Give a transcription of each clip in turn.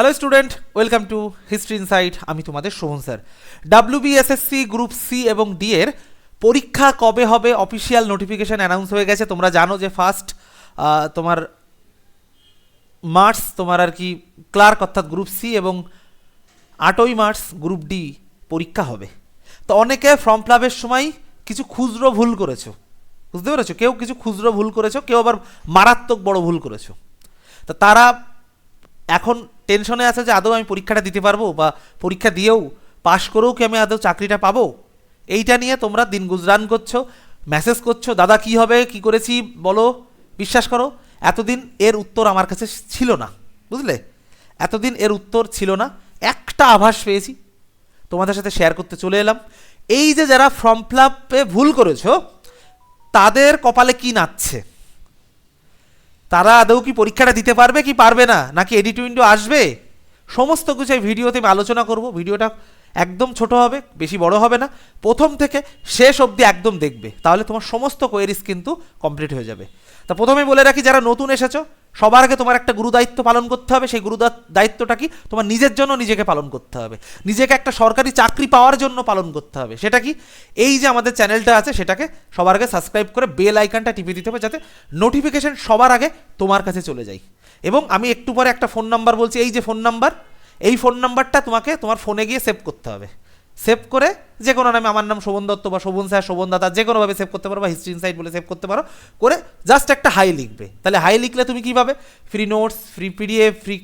Hello student welcome to history insight আমি তোমাদের Shovan sir. WBSSC group C এবং D এর পরীক্ষা কবে হবে? অফিসিয়াল নোটিফিকেশন অ্যানাউন্স হয়ে গেছে। তোমরা জানো যে ফার্স্ট তোমার মার্চ তোমার আর কি ক্লার্ক অর্থাৎ গ্রুপ সি এবং আটই মার্চ গ্রুপ ডি পরীক্ষা হবে। তো অনেকে ফর্ম ফিলাপের সময় কিছু খুচরো ভুল করেছ। বুঝতে পেরেছ? কেউ কিছু খুচরো ভুল করেছ, কেউ আবার মারাত্মক বড় ভুল করেছ। তা তারা এখন টেনশনে আছে যে আদৌ আমি পরীক্ষাটা দিতে পারব বা পরীক্ষা দিয়েও পাশ করেও কি আমি আদৌ চাকরিটা পাবো? এইটা নিয়ে তোমরা দিন গুজরান করছ মেসেজ করছ, দাদা, কি হবে? কি করেছি? বলো, বিশ্বাস করো, এতদিন এর উত্তর আমার কাছে ছিল না। বুঝলে? এতদিন এর উত্তর ছিল না। একটা আভাস পেয়েছি। তোমাদের সাথে শেয়ার করতে চলে এলাম। এই যে যারা ফর্ম ফিলাপে ভুল করেছ, তাদের কপালে কি নাচছে? তারা আদৌ কি পরীক্ষাটা দিতে পারবে কি পারবে না? নাকি এডিট উইন্ডো আসবে? সমস্ত কিছু এই ভিডিওতে আমি আলোচনা করব। ভিডিওটা একদম ছোট হবে, বেশি বড় হবে না। প্রথম থেকে শেষ অবধি একদম দেখবে। তাহলে তোমার সমস্ত কোয়েরিস কিন্তু কমপ্লিট হয়ে যাবে। তা প্রথমে বলে রাখি, যারা নতুন এসেছ সবার আগে তোমার একটা গুরু দায়িত্ব পালন করতে হবে। সেই গুরুদা দায়িত্বটা কি? তোমার নিজের জন্য নিজেকে পালন করতে হবে। নিজেকে একটা সরকারি চাকরি পাওয়ার জন্য পালন করতে হবে। সেটা কি? এই যে আমাদের চ্যানেলটা আছে, সেটাকে সবার আগে সাবস্ক্রাইব করে বেল আইকনটা টিপে দিতে হবে, যাতে নোটিফিকেশন সবার আগে তোমার কাছে চলে যায়। এবং আমি একটু পরে একটা ফোন নাম্বার বলছি। এই যে ফোন নাম্বার এই ফোন নাম্বারটা তোমাকে তোমার ফোনে গিয়ে সেভ করতে হবে। সেভ করে যে কোনো নামে আমার নাম শোভন দত্ত বা শোভন স্যার, শোভন দাদা, যে কোনোভাবে সেভ করতে পারো বা হিস্ট্রি ইনসাইট বলে সেভ করতে পারো। করে জাস্ট একটা হাই লিখবে। তাহলে হাই লিখলে তুমি কীভাবে? Free notes free PDF free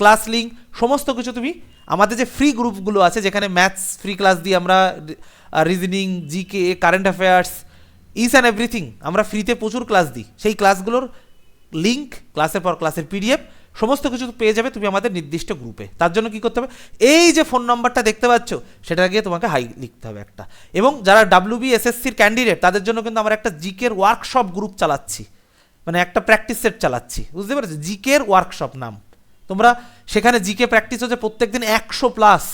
class link সমস্ত কিছু তুমি আমাদের যে ফ্রি গ্রুপগুলো আছে, যেখানে ম্যাথস ফ্রি ক্লাস দিই আমরা reasoning GK current affairs is and everything আমরা ফ্রিতে প্রচুর ক্লাস দিই। সেই ক্লাসগুলোর লিঙ্ক ক্লাসের পর ক্লাসের পিডিএফ সমস্ত কিছু পেয়ে যাবে তুমি আমাদের নির্দিষ্ট গ্রুপে তার জন্য কি করতে হবে? এই যে ফোন নাম্বারটা দেখতে পাচ্ছ, সেটা গিয়ে তোমাকে হাই লিখতে হবে একটা। এবং যারা ডাব্লিউবি এসএসসির ক্যান্ডিডেট তাদের জন্য কিন্তু আমরা একটা জিকের ওয়ার্কশপ গ্রুপ চালাচ্ছি। মানে একটা প্র্যাকটিস সেট চালাচ্ছি। বুঝতে পেরেছ? জিকের ওয়ার্কশপ নাম। তোমরা সেখানে জিকে প্র্যাকটিস হচ্ছে প্রত্যেক দিন একশো প্লাস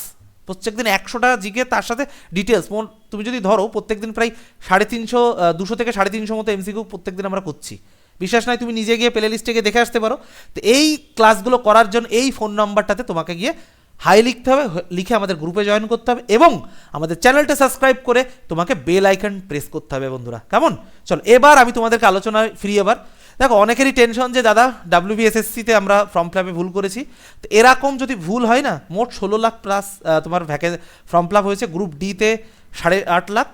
প্রত্যেক দিন একশোটা জিকে তার সাথে ডিটেলস তুমি যদি ধরো প্রত্যেক দিন প্রায় সাড়ে তিনশো দুশো থেকে সাড়ে তিনশো মতো এমসিকিউ প্রত্যেক দিন আমরা করছি। বিশ্বাস নয় তুমি নিজে গিয়ে প্লে লিস্টে গিয়ে দেখে আসতে পারো। তো এই ক্লাসগুলো করার জন্য এই ফোন নাম্বারটাতে তোমাকে গিয়ে হাই লিখতে হবে লিখে আমাদের গ্রুপে জয়েন করতে হবে এবং আমাদের চ্যানেলটা সাবস্ক্রাইব করে তোমাকে বেল আইকন প্রেস করতে হবে বন্ধুরা। কেমন? চলো, এবার আমি তোমাদেরকে আলোচনায় ফ্রি এবার। দেখো, অনেকেরই টেনশন যে, দাদা ডাব্লিউবিএসএসসিতে আমরা ফর্ম ফিলাপে ভুল করেছি। তো এরকম যদি ভুল হয় না, মোট ষোলো লাখ প্লাস তোমার ভ্যাকে ফর্ম ফিলাপ হয়েছে গ্রুপ ডিতে সাড়ে আট লাখ।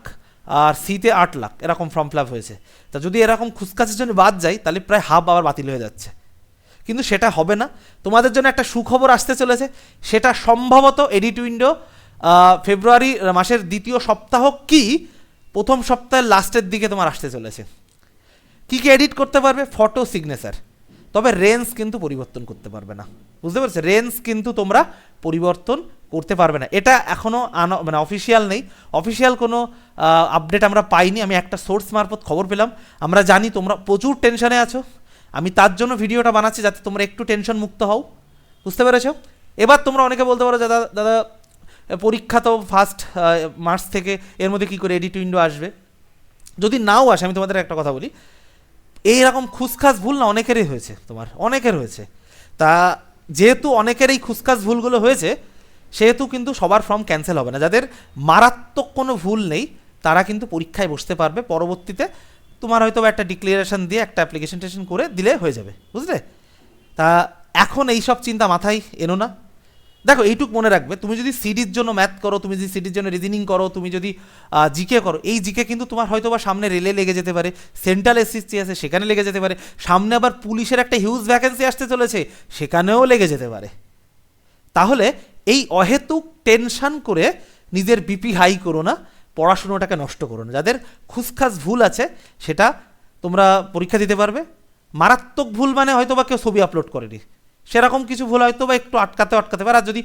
আর সিতে আট লাখ, এরকম ফর্ম ফিলাপ হয়েছে। তা যদি এরকম খুচকাচের জন্য বাদ যায়, তাহলে প্রায় হাফ আবার বাতিল হয়ে যাচ্ছে। কিন্তু সেটা হবে না। তোমাদের জন্য একটা সুখবর আসতে চলেছে। সেটা সম্ভবত এডিট উইন্ডো ফেব্রুয়ারি মাসের দ্বিতীয় সপ্তাহ কি? প্রথম সপ্তাহের লাস্টের দিকে তোমার আসতে চলেছে। কি কি এডিট করতে পারবে? ফটো সিগনেচার তবে রেঞ্জ কিন্তু পরিবর্তন করতে পারবে না। বুঝতে পারছ? রেঞ্জ কিন্তু তোমরা পরিবর্তন করতে পারবে না। এটা এখনও আন- মানে অফিসিয়াল নেই। অফিসিয়াল কোনো আপডেট আমরা পাইনি। আমি একটা সোর্স মারফত খবর পেলাম। আমরা জানি তোমরা প্রচুর টেনশনে আছো। আমি তার জন্য ভিডিওটা বানাচ্ছি যাতে তোমরা একটু টেনশন মুক্ত হও। বুঝতে পেরেছ? এবার তোমরা অনেকে বলতে পারো দাদা দাদা, পরীক্ষা তো ফার্স্ট মার্চ থেকে এর মধ্যে কী করে এডিট উইন্ডো আসবে? যদি নাও আসে, আমি তোমাদের একটা কথা বলি। এইরকম খুসখাস ভুল না, অনেকেরই হয়েছে তোমার। অনেকের হয়েছে। তা যেহেতু অনেকের এই খুসখাস ভুলগুলো হয়েছে সেহেতু কিন্তু সবার ফর্ম ক্যান্সেল হবে না। যাদের মারাত্মক কোনো ভুল নেই, তারা কিন্তু পরীক্ষায় বসতে পারবে। পরবর্তীতে তোমার হয়তো একটা ডিক্লারেশন দিয়ে একটা অ্যাপ্লিকেশন টেশন করে দিলে হয়ে যাবে। বুঝলে? তা এখন এই সব চিন্তা মাথায় এনো না। দেখো, এইটুক মনে রাখবে, তুমি যদি সিডির জন্য ম্যাথ করো, তুমি যদি সিডির জন্য রিজনিং করো, তুমি যদি জিকে করো, এই জিকে কিন্তু তোমার হয়তো বা সামনে রেলে লেগে যেতে পারে সেন্ট্রাল এসএসসি আছে, সেখানে লেগে যেতে পারে, সামনে আবার পুলিশের একটা হিউজ ভ্যাকেন্সি আসতে চলেছে, সেখানেও লেগে যেতে পারে। তাহলে এই অহেতুক টেনশন করে নিজের বিপি হাই করো না, পড়াশুনোটাকে নষ্ট করো না। যাদের খুসখাস ভুল আছে, সেটা তোমরা পরীক্ষা দিতে পারবে। মারাত্মক ভুল মানে হয়তো বা কেউ ছবি আপলোড করেনি। সেরকম কিছু ভুল হয়তো বা একটু আটকাতে আটকাতে পারে। আর যদি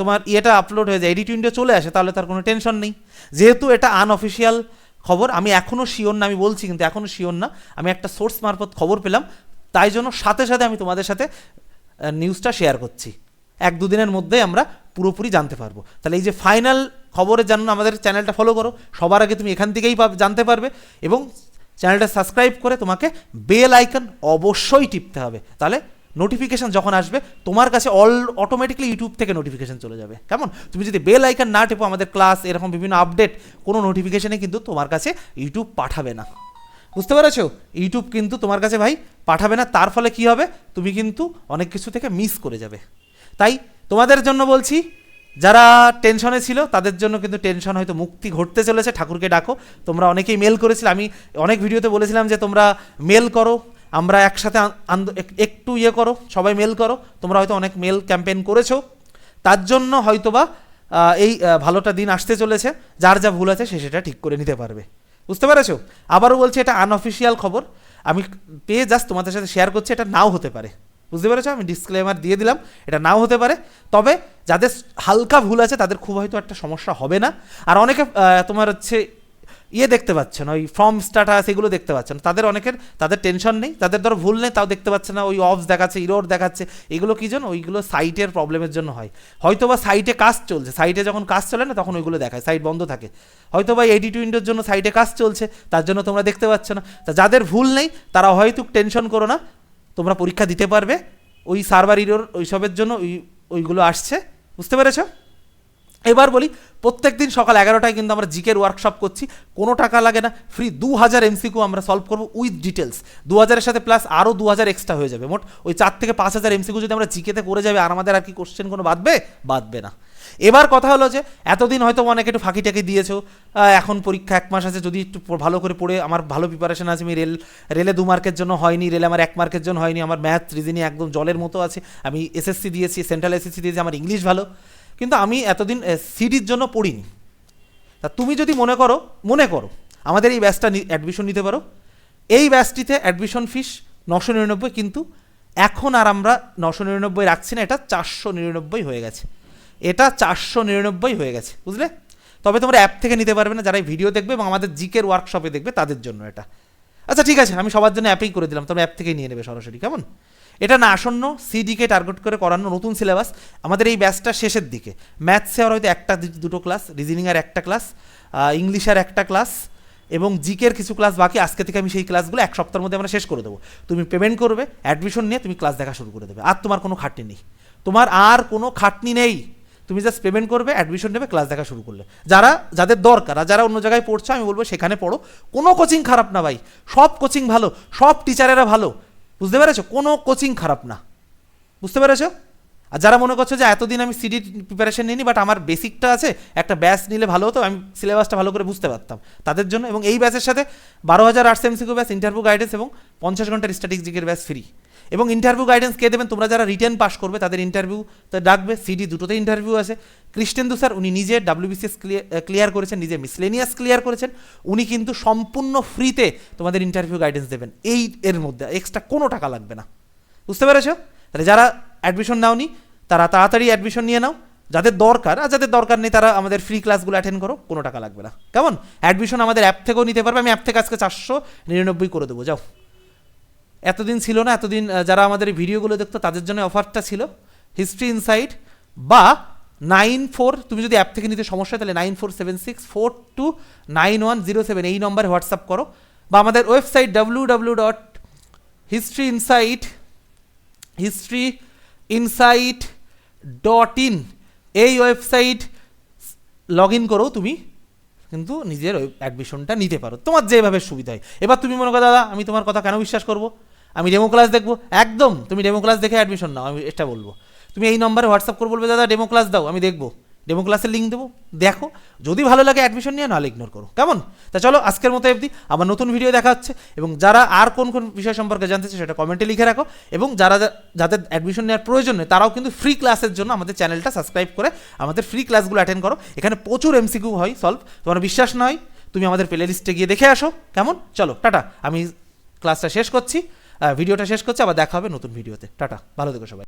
তোমার ইয়েটা আপলোড হয়ে যায় এডিট উইন্ডো চলে আসে, তাহলে তার কোনো টেনশন নেই। যেহেতু এটা আনঅফিসিয়াল খবর, আমি এখনও শিওর না, আমি বলছি কিন্তু এখনও শিওর না। আমি একটা সোর্স মারফত খবর পেলাম, তাই জন্য সাথে সাথে আমি তোমাদের সাথে নিউজটা শেয়ার করছি। এক দুদিনের মধ্যে আমরা পুরোপুরি জানতে পারব। তাহলে এই যে ফাইনাল খবরের জন্য আমাদের চ্যানেলটা ফলো করো, সবার আগে তুমি এখান থেকেই জানতে পারবে এবং চ্যানেলটা সাবস্ক্রাইব করে তোমাকে বেল আইকন অবশ্যই টিপতে হবে। তাহলে নোটিফিকেশন যখন আসবে, তোমার কাছে অল অটোমেটিকলি ইউটিউব থেকে নোটিফিকেশান চলে যাবে। কেমন? তুমি যদি বেল আইকন না টেপো, আমাদের ক্লাস এরকম বিভিন্ন আপডেট কোনো নোটিফিকেশনে কিন্তু তোমার কাছে ইউটিউব পাঠাবে না। বুঝতে পেরেছ? ইউটিউব কিন্তু তোমার কাছে ভাই পাঠাবে না, তার ফলে কি হবে? তুমি কিন্তু অনেক কিছু থেকে মিস করে যাবে। তাই তোমাদের জন্য বলছি, যারা টেনশনে ছিল, তাদের জন্য কিন্তু টেনশন হয়তো মুক্তি ঘটতে চলেছে, ঠাকুরকে ডাকো। তোমরা অনেকেই মেল করেছিলে, আমি অনেক ভিডিওতে বলেছিলাম যে তোমরা মেল করো, আমরা একসাথে একটু ইয়ে করো, সবাই মেল করো। তোমরা হয়তো অনেক মেল ক্যাম্পেইন করেছ। তার জন্য হয়তোবা এই ভালোটা দিন আসতে চলেছে, যার যা ভুল আছে সে সেটা ঠিক করে নিতে পারবে। বুঝতে পেরেছ? আবারও বলছি, এটা আনঅফিসিয়াল খবর। আমি পেয়ে জাস্ট তোমাদের সাথে শেয়ার করছি, এটা নাও হতে পারে। বুঝতে পেরেছ? আমি ডিসক্লেমার দিয়ে দিলাম, এটা নাও হতে পারে। তবে যাদের হালকা ভুল আছে, তাদের খুব হয়তো একটা সমস্যা হবে না। আর অনেকে তোমার হচ্ছে ইয়ে দেখতে পাচ্ছে না ওই ফর্ম স্ট্যাটাস এগুলো দেখতে পাচ্ছে না তাদের অনেকের, তাদের টেনশন নেই, তাদের ধরো ভুল নেই, তাও দেখতে পাচ্ছে না, ওই অফস দেখাচ্ছে ইরোর দেখাচ্ছে। এগুলো কী জন্য ওইগুলো সাইটের প্রবলেমের জন্য হয়। হয়তো বা সাইটে কাজ চলছে সাইটে যখন কাজ চলে না, তখন ওইগুলো দেখায় সাইট বন্ধ থাকে। হয়তো বা এডিট উইন্ডোর জন্য সাইটে কাজ চলছে, তার জন্য তোমরা দেখতে পাচ্ছ না। তা যাদের ভুল নেই, তারা হয়তো টেনশন করো না। তোমরা পরীক্ষা দিতে পারবে। ওই সার্ভার ইরোর ওইসবের জন্য ওই ওইগুলো আসছে। বুঝতে পেরেছ? এবার বলি, প্রত্যেক দিন সকাল এগারোটায় কিন্তু আমরা জিকের ওয়ার্কশপ করছি। কোনো টাকা লাগে না ফ্রি দু হাজার এমসিকিউ আমরা সলভ করব উইথ ডিটেলস দু হাজারের সাথে প্লাস আরও দু হাজার এক্সট্রা হয়ে যাবে। মোট ওই চার থেকে পাঁচ হাজার এমসিকিউ যদি আমরা জিকেতে করে যাবে, আর আমাদের আর কি কোশ্চেন কোনো বাদবে বাদবে না। এবার কথা হলো যে, এতদিন হয়তো অনেকে একটু ফাঁকি টাকি দিয়েছ। এখন পরীক্ষা এক মাস আছে, যদি একটু ভালো করে পড়ে, আমার ভালো প্রিপারেশন আছে, আমি রেল রেলে দু মার্কের জন্য হয়নি রেলে আমার এক মার্কের জন্য হয়নি, আমার ম্যাথ রিজনিং একদম জলের মতো আছে। আমি এসএসসি দিয়েছি সেন্ট্রাল এসএসসি দিয়েছি, আমার ইংলিশ ভালো। কিন্তু আমি এতদিন সিডির জন্য পড়িনি। তা তুমি যদি মনে করো মনে করো, আমাদের এই ব্যাচটা অ্যাডমিশন নিতে পারো। এই ব্যাচটিতে অ্যাডমিশন ফিস নশো নিরানব্বই, কিন্তু এখন আর আমরা নশো নিরানব্বই রাখছি না, এটা চারশো নিরানব্বই হয়ে গেছে। এটা চারশো নিরানব্বই হয়ে গেছে, বুঝলে? তবে তোমরা অ্যাপ থেকে নিতে পারবে না, যারা ভিডিও দেখবে এবং আমাদের জিকের ওয়ার্কশপে দেখবে, তাদের জন্য এটা। আচ্ছা ঠিক আছে, আমি সবার জন্য অ্যাপেই করে দিলাম, তোমরা অ্যাপ থেকেই নিয়ে নেবে সরাসরি, কেমন? এটা না আসন্ন সিডিকে টার্গেট করে করানো নতুন সিলেবাস আমাদের এই ব্যাচটা শেষের দিকে। ম্যাথসে আর হয়তো একটা দুটো ক্লাস রিজনিংয়ের একটা ক্লাস ইংলিশের একটা ক্লাস এবং জিকের কিছু ক্লাস বাকি। আজকে থেকে আমি সেই ক্লাসগুলো এক সপ্তাহের মধ্যে আমরা শেষ করে দেবো। তুমি পেমেন্ট করবে অ্যাডমিশন নিয়ে তুমি ক্লাস দেখা শুরু করে দেবে। আর তোমার কোনো খাটনি নেই। তোমার আর কোনো খাটনি নেই। তুমি জাস্ট পেমেন্ট করবে অ্যাডমিশন নেবে ক্লাস দেখা শুরু করলে। যারা, যাদের দরকার, আর যারা অন্য জায়গায় পড়ছো, আমি বলব সেখানে পড়ো। কোনো কোচিং খারাপ না ভাই। সব কোচিং ভালো। সব টিচারেরা ভালো। বুঝতে পেরেছ? কোনো কোচিং খারাপ না। বুঝতে পেরেছ? আর যারা মনে করছ যে এতদিন আমি সিডি প্রিপারেশন নিইনি বাট আমার বেসিকটা আছে, একটা ব্যাচ নিলে ভালো হতো, আমি সিলেবাসটা ভালো করে বুঝতে পারতাম। তাদের জন্য এবং এই ব্যাচের সাথে বারো হাজার আটশো এমসিকিউ ব্যাচ ইন্টারভিউ গাইডেন্স এবং পঞ্চাশ ঘণ্টার জিকের ব্যাচ ফ্রি এবং ইন্টারভিউ গাইডেন্স কে দেবেন? তোমরা যারা রিটেন পাস করবে, তাদের ইন্টারভিউ ডাকবে সিডি দুটোতে ইন্টারভিউ আছে। কৃষ্ণেন্দু স্যার উনি নিজে ডাব্লিউবিসিএস ক্লিয়ার করেছেন, নিজে মিসলেনিয়াস ক্লিয়ার করেছেন। উনি কিন্তু সম্পূর্ণ ফ্রিতে তোমাদের ইন্টারভিউ গাইডেন্স দেবেন। এই এর মধ্যে এক্সট্রা কোনো টাকা লাগবে না। বুঝতে পেরেছ? তাহলে যারা অ্যাডমিশন নাওনি, তারা তাড়াতাড়ি অ্যাডমিশন নিয়ে নাও। যাদের দরকার, আর যাদের দরকার নেই, তারা আমাদের ফ্রি ক্লাসগুলো অ্যাটেন্ড করো, কোনো টাকা লাগবে না। কেমন? অ্যাডমিশন আমাদের অ্যাপ থেকেও নিতে পারবে। আমি অ্যাপ থেকে আজকে চারশো নিরানব্বই করে দেবো। যাও। এতদিন ছিল না, এতদিন যারা আমাদের ভিডিওগুলো দেখতো, তাদের জন্য অফারটা ছিল হিস্ট্রি ইনসাইট বা নাইন ফোর, তুমি যদি অ্যাপ থেকে নিতে সমস্যা তাহলে nine four seven six, four two nine one zero seven, এই নম্বরে হোয়াটসঅ্যাপ করো। বা আমাদের website W W dot history insight history insight dot in, এই ওয়েবসাইট লগ ইন করো তুমি, কিন্তু নিজের অ্যাডমিশনটা নিতে পারো। তোমার যেভাবে সুবিধা হয়। এবার তুমি মনে করো, দাদা, আমি তোমার কথা কেন বিশ্বাস করব? আমি ডেমো ক্লাস দেখব। একদম, তুমি ডেমো ক্লাস দেখে অ্যাডমিশন নাও, আমি এটা বলব। তুমি এই নম্বরে হোয়াটসঅ্যাপ করে বলবে, দাদা ডেমো ক্লাস দাও, আমি দেখব। ডেমো ক্লাসের লিঙ্ক দেবো। দেখো, যদি ভালো লাগে অ্যাডমিশন নিয়ে নাহলে ইগনোর করো। কেমন? তা চলো, আজকের মতো অবধি। আবার নতুন ভিডিও দেখা হচ্ছে। এবং যারা আর কোন কোন বিষয় সম্পর্কে জানতে চায়, সেটা কমেন্টে লিখে রাখো। এবং যারা যাদের অ্যাডমিশন নেওয়ার প্রয়োজন নেই, তারাও কিন্তু ফ্রি ক্লাসের জন্য আমাদের চ্যানেলটা সাবস্ক্রাইব করে আমাদের ফ্রি ক্লাসগুলো অ্যাটেন্ড করো। এখানে প্রচুর এমসিকিউ হয় সলভ তোমার বিশ্বাস নয়। তুমি আমাদের প্লে লিস্টে গিয়ে দেখে আসো। কেমন? চলো, টাটা। আমি ক্লাসটা শেষ করছি। ভিডিওটা শেষ করছি আবার দেখা হবে নতুন ভিডিওতে। টাটা ভালো থেকো সবাই।